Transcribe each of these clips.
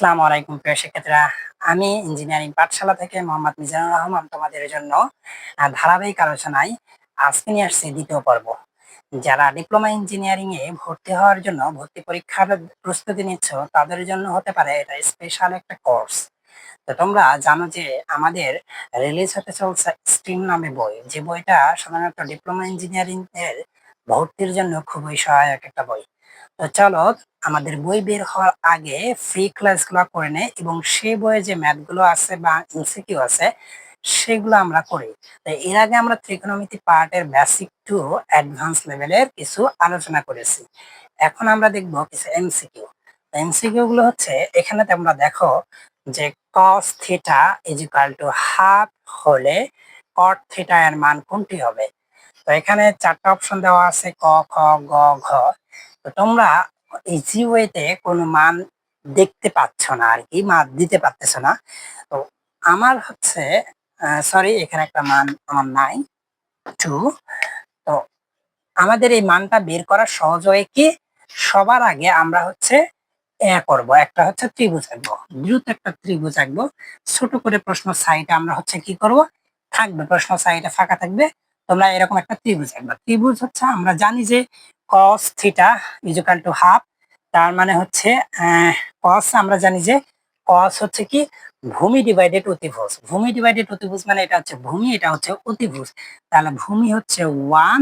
আসসালামু আলাইকুম প্রিয় শিক্ষার্থীরা। আমি ইঞ্জিনিয়ারিং পাঠশালা থেকে মোহাম্মদ মিজানুর রহমান তোমাদের জন্য ধারাবাহিক আলোচনায় আজকে নিয়ে আসছি দ্বিতীয় পর্ব। যারা ডিপ্লোমা ইঞ্জিনিয়ারিং এ ভর্তি হওয়ার জন্য ভর্তি পরীক্ষার প্রস্তুতি নিচ্ছ, তাদের জন্য হতে পারে এটা স্পেশাল একটা কোর্স তো তোমরা জানো যে আমাদের রিলিজ হতে চলছে স্ট্রিম নামে বই। যে বইটা সাধারণত ডিপ্লোমা ইঞ্জিনিয়ারিং এর ভর্তির জন্য খুবই সহায়ক একটা বই। তো চলো, আমাদের বই বের হওয়ার আগে ফ্রি ক্লাসগুলো করে নেই এবং সেই বইয়ে যে ম্যাথগুলো আছে বা এমসিকিউ আছে, সেগুলো আমরা করি। তো এর আগে আমরা ত্রিকোণমিতি পার্টের বেসিক টু অ্যাডভান্স লেভেলের কিছু আলোচনা করেছি। এখন আমরা দেখব কিছু এমসিকিউ এমসিকিউ গুলো হচ্ছে, এখানে তোমরা দেখো যে cos theta is equal to half হলে cot থিটা এর মান কোনটি হবে? তো এখানে চারটা অপশন দেওয়া আছে, ক, খ, গ, ঘ। তোমরা ইজি ওয়েতে কোনো মান দেখতে পাচ্ছ না আর কি, মান দিতে পারতেছ না। তো আমার হচ্ছে সরি এখানে একটা মান আমার নাই। টু তো আমাদের এই মানটা বের করার সহজ হয় কি? সবার আগে আমরা হচ্ছে এ করব। একটা হচ্ছে ত্রিভুজ আঁকবো। দ্রুত একটা ত্রিভুজ আঁকবো। ছোট করে প্রশ্ন সাইডে আমরা হচ্ছে কি করব? থাকবে। প্রশ্ন সাইডে ফাঁকা থাকবে। তোমরা এরকম একটা ত্রিভুজ আঁকবা। ত্রিভুজ হচ্ছে আমরা জানি যে cos theta is equal to half তার মানে হচ্ছে cos আমরা জানি যে cos হচ্ছে কি ভূমি ডিভাইডেড অতিভুজ। ভূমি ডিভাইডেড অতিভুজ মানে এটা হচ্ছে ভূমি, এটা হচ্ছে অতিভুজ। তাহলে ভূমি হচ্ছে ওয়ান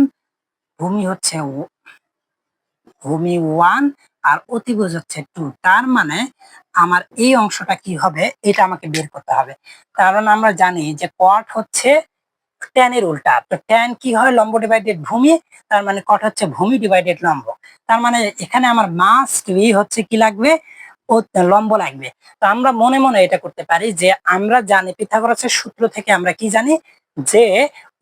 ভূমি হচ্ছে ভূমি ওয়ান আর অতিভুজ হচ্ছে টু তার মানে আমার এই অংশটা কি হবে, এটা আমাকে বের করতে হবে। কারণ আমরা জানি যে কট হচ্ছে ট্যানের উল্টা। তো ট্যান কি হয়? লম্ব ডিভাইডেড ভূমি, তার মানে কট হচ্ছে ভূমি ডিভাইডেড লম্ব। তার মানে এখানে আমার মাস্ট বি হচ্ছে কি লাগবে? ও, লম্ব লাগবে। তো আমরা মনে মনে এটা করতে পারি যে আমরা জানি, পিথাগোরাসের সূত্র থেকে আমরা কি জানি? যে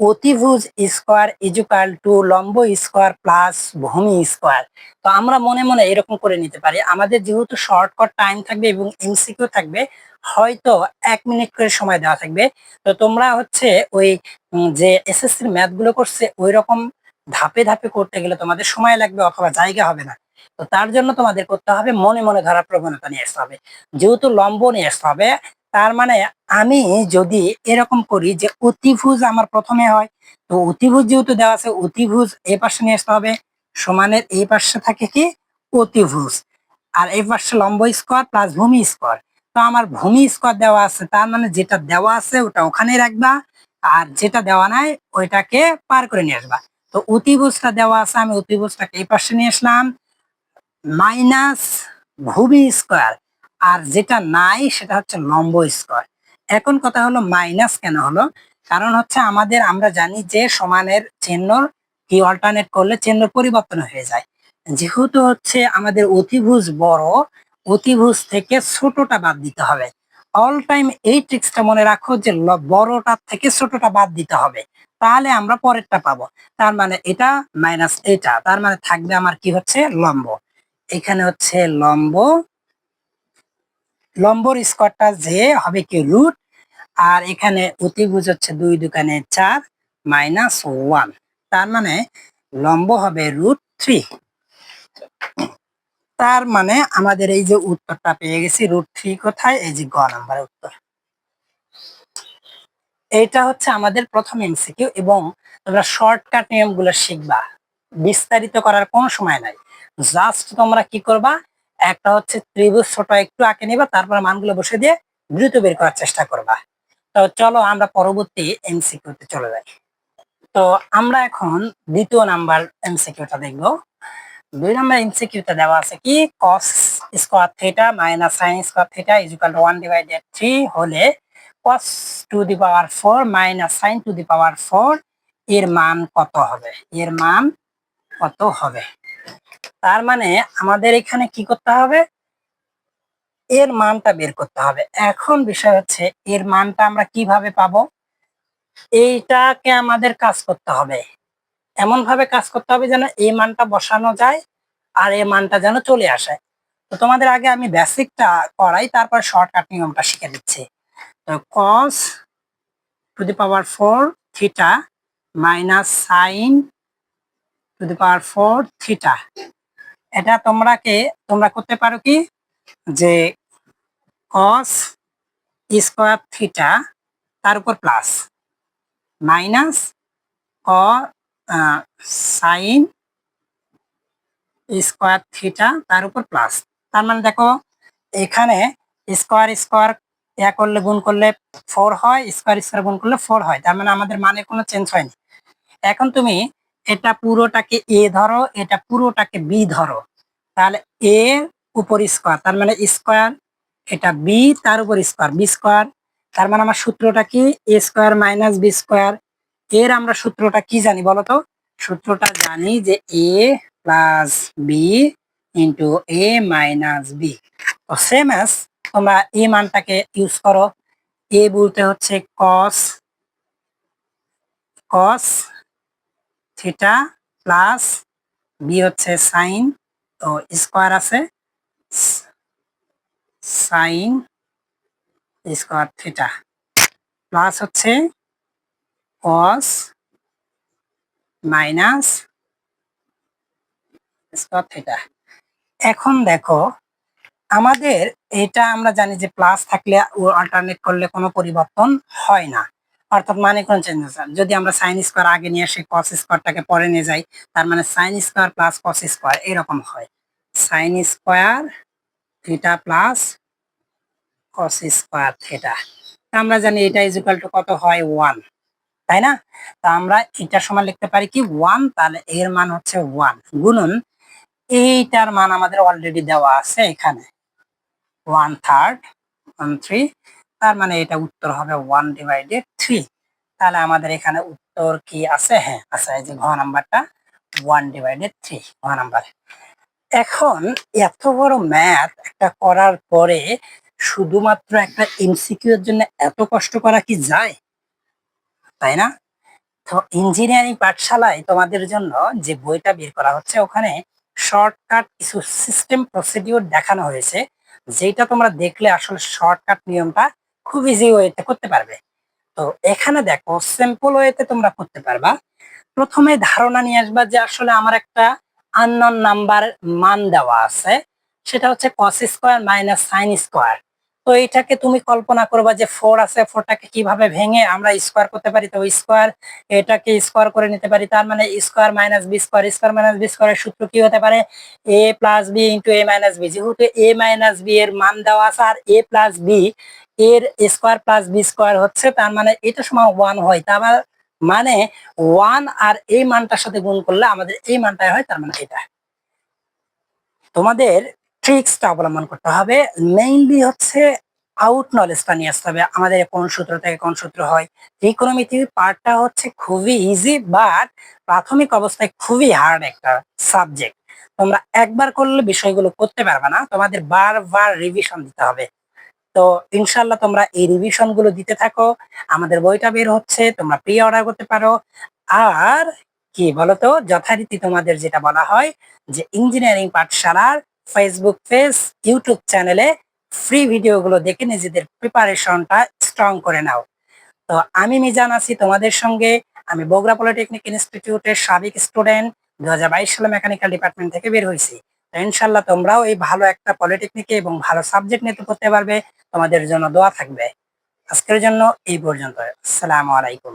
অতিভুজ স্কোয়ার ইজুকাল টু লম্ব স্কোয়ার প্লাস ভূমি স্কোয়ার। তো আমরা মনে মনে এরকম করে নিতে পারি। আমাদের যেহেতু শর্টকাট টাইম থাকবে এবং এমসিকিউ থাকবে, হয়তো এক মিনিট করে সময় দেওয়া থাকবে। তো তোমরা হচ্ছে ওই যে এসএসসির ম্যাথগুলো করছে ওই রকম ধাপে ধাপে করতে গেলে তোমাদের সময় লাগবে অথবা জায়গা হবে না। তো তার জন্য তোমাদের করতে হবে মনে মনে ধরার প্রবণতা নিয়ে আসতে হবে। যেহেতু লম্ব নিয়ে আসতে হবে তার মানে আমি যদি এরকম করি যে অতিভুজ আমার প্রথমে হয়, তো অতিভুজ যেহেতু দেওয়া আছে, অতিভুজ এই পাশে নিয়ে আসতে হবে। সমানের এই পাশে থাকে কি? অতিভুজ। আর এই পাশে লম্ব স্কোয়ার প্লাস ভূমি স্কোয়ার। তো আমার ভূমি স্কোয়ার দেওয়া আছে, তার মানে যেটা দেওয়া আছে ওটা ওখানে রাখবা। আর যেটা দেওয়া নাই, ওইটাকে পার করে নিয়ে আসবা। তো অতিভুজটা দেওয়া আছে, আমি অতিভুজটাকে এই পাশে নিয়ে আসলাম। মাইনাস ভূমি স্কোয়ার। আর যেটা নাই সেটা হচ্ছে লম্ব স্কোয়ার। এখন কথা হলো মাইনাস কেন হলো? কারণ হচ্ছে আমাদের, আমরা জানি যে সমানের চিহ্ন কি অল্টারনেট করলে চিহ্ন পরিবর্তন হয়ে যায়। যেহেতু হচ্ছে আমাদের অতিভুজ বড়, অতিভুজ থেকে ছোটটা বাদ দিতে হবে। অল টাইম এই ট্রিক্সটা মনে রাখো যে বড়টার থেকে ছোটটা বাদ দিতে হবে। তাহলে আমরা পরেরটা পাবো। তার মানে এটা মাইনাস এটা, তার মানে থাকবে আমার কি হচ্ছে? লম্ব। এখানে হচ্ছে লম্ব লম্বর স্কোয়ারটা যে হবে কি রুট, আর এখানে অতিভুজ হচ্ছে দুই দোকানে চার মাইনাস ওয়ান। তার মানে লম্ব হবে রুট থ্রি। তার মানে আমাদের এই যে উত্তরটা পেয়ে গেছি, রুট থ্রি কোথায়? এই যে গ নাম্বার উত্তর। এইটা হচ্ছে আমাদের প্রথম এমসিকিউ এবং তোমরা শর্টকাট নিয়মগুলো শিখবা। বিস্তারিত করার কোনো সময় নাই। জাস্ট তোমরা কি করবা? একটা হচ্ছে ত্রিভুজ ছোট, একটু আঁকে নিবা, তারপর মানগুলো বসে দিয়ে দ্রুত বের করার চেষ্টা করবা। তো চলো আমরা পরবর্তী এমসিকিউতে চলে যাই। তো আমরা এখন দ্বিতীয় নাম্বার এমসিকিউটা দেখব। দুই নম্বর এমসিকিউতে দেওয়া আছে কি? cos square theta minus sine square theta is equal to one divided three হলে cos to the power four minus sine to the power four এর মান কত হবে? এর মান কত হবে? তার মানে আমাদের এখানে কি করতে হবে? এর মানটা বের করতে হবে। এখন বিষয় হচ্ছে, এর মানটা আমরা কীভাবে পাবো? এইটাকে আমাদের কাজ করতে হবে। এমন ভাবে কাজ করতে হবে যেন এই মানটা বসানো যায় আর এই মানটা যেন চলে আসে। তো তোমাদের আগে আমি বেসিকটা করাই, তারপর শর্টকাট নিয়মটা শিখে দিচ্ছি তো cos to the power four theta minus sine to the power four theta এটা তোমরাকে, তোমরা করতে পারো কি? যে কস স্কোয়ার থিটা তার উপর প্লাস মাইনাস ক সাইন স্কোয়ার থিটা তার উপর প্লাস তার মানে দেখো, এখানে স্কোয়ার স্কোয়ার ইয়া করলে গুণ করলে ফোর হয় স্কোয়ার স্কোয়ার গুণ করলে ফোর হয়। তার মানে আমাদের মানে কোনো চেঞ্জ হয়নি। এখন তুমি এটা পুরোটাকে এ ধরো, এটা পুরোটাকে বি ধরো। তাহলে এ উপর স্কোয়ার তার মানে স্কোয়ার এটা বি, তার উপর স্কোয়ার বি স্কোয়ার তার মানে আমার সূত্রটা কি? A square minus B square এর আমরা সূত্রটা কি জানি বলতো সূত্রটা জানি যে A plus B into A minus B. তো সেম অ্যাজ তোমরা এ মানটাকে ইউজ করো। এ বলতে হচ্ছে cos cos theta plus B হচ্ছে সাইন, তো স্কোয়ার আছে সাইন স্কোয়ার থিটা, প্লাস হচ্ছে কস মাইনাস স্কোয়ার থিটা। এখন দেখো, আমাদের এটা আমরা জানি যে প্লাস থাকলে অল্টারনেট করলে কোনো পরিবর্তন হয় না। অর্থাৎ মানে কোন চেঞ্জ হচ্ছে যদি আমরা সাইন স্কোয়ার আগে নিয়ে আসি কস স্কোয়ারটাকে পরে নিয়ে যাই, তার মানে sine square plus cos square এরকম হয়। Sine square theta plus cos square theta আমরা জানি এটা ইজ ইকুয়াল টু কত হয়? ওয়ান তাই না? তা আমরা এটার সমান লিখতে পারি কি? ওয়ান তাহলে এর মান হচ্ছে ওয়ান গুণন এইটার মান আমাদের অলরেডি দেওয়া আছে এখানে। ওয়ান থার্ড ওয়ান থ্রি তার মানে এটা উত্তর হবে ওয়ান ডিভাইডেড থ্রি তাহলে আমাদের এখানে উত্তর কি আছে? হ্যাঁ আছে এই যে ঘ নাম্বারটা ওয়ান ডিভাইডেড থ্রি ঘ নাম্বার। এখন এত বড় ম্যাথ একটা করার পরে শুধুমাত্র একটা এমসিকিউ এর জন্য এত কষ্ট করা কি যায়? তাই না? তো ইঞ্জিনিয়ারিং পাঠশালায় তোমাদের জন্য যে বইটা বের করা হচ্ছে, ওখানে শর্টকাট কিছু সিস্টেম প্রসিডিওর দেখানো হয়েছে যেটা তোমরা দেখলে আসলে শর্টকাট নিয়মটা খুব ইজি ওয়েতে করতে পারবে। তো এখানে দেখো সিম্পল ওয়েতে তোমরা করতে পারবা। প্রথমে ধারণা নিয়ে আসবা যে আসলে আমার একটা আননন নাম্বার মান দেওয়া আছে। সেটা হচ্ছে cos square minus sine square তো এটাকে তুমি কল্পনা করবা যে ফোর আছে ফোরটাকে কীভাবে ভেঙে আমরা স্কোয়ার করতে পারি। তো স্কোয়ার এটাকে স্কোয়ার করে নিতে পারি। তার মানে square minus B square square minus B স্কোয়ারের সূত্র কি হতে পারে? A plus B into A minus B যেহেতু এ মাইনাস বি এর মান দেওয়া আছে আর এ প্লাস বি এর স্কোয়ার প্লাস বি স্কোয়ার হচ্ছে, তার মানে এটা সময় ওয়ান হয়। তার মানে ওয়ান আর এই মানটার সাথে গুণ করলে আমাদের এই মানটাই হয়, তার মানে এটা। তোমাদের ট্রিক্সটা অবলম্বন করতে হবে। মেইনলি হচ্ছে আউট নলেজটা নিয়ে আসতে হবে। আমাদের কোন সূত্র থেকে কোন সূত্র হয়। ত্রিকোণমিতি পার্টটা হচ্ছে খুবই ইজি বাট প্রাথমিক অবস্থায় খুবই হার্ড একটা সাবজেক্ট তোমরা একবার করলে বিষয়গুলো করতে পারবে না। তোমাদের বারবার রিভিশন দিতে হবে। তো ইনশাল্লাহ তোমরা এই রিভিশনগুলো দিতে থাকো। আমাদের বইটা বের হচ্ছে, তোমরা প্রি অর্ডার করতে পারো। আর কি বলতো, যথারীতি তোমাদের যেটা বলা হয় যে ইঞ্জিনিয়ারিং পাঠশালার ফেসবুক পেজ ইউটিউব চ্যানেলে ফ্রি ভিডিওগুলো দেখে নিজেদের প্রিপারেশনটা স্ট্রং করে নাও। তো আমি মিজান আছি তোমাদের সঙ্গে। আমি বগুড়া পলিটেকনিক ইনস্টিটিউটের সাবেক স্টুডেন্ট দু হাজার বাইশ সালে মেকানিক্যাল ডিপার্টমেন্ট থেকে বের হয়েছি। ইনশাল্লাহ তোমরাও এই ভালো একটা পলিটেকনিকে এবং ভালো সাবজেক্ট নিতে করতে পারবে। তোমাদের জন্য দোয়া থাকবে। আজকের জন্য এই পর্যন্ত আসসালামু আলাইকুম।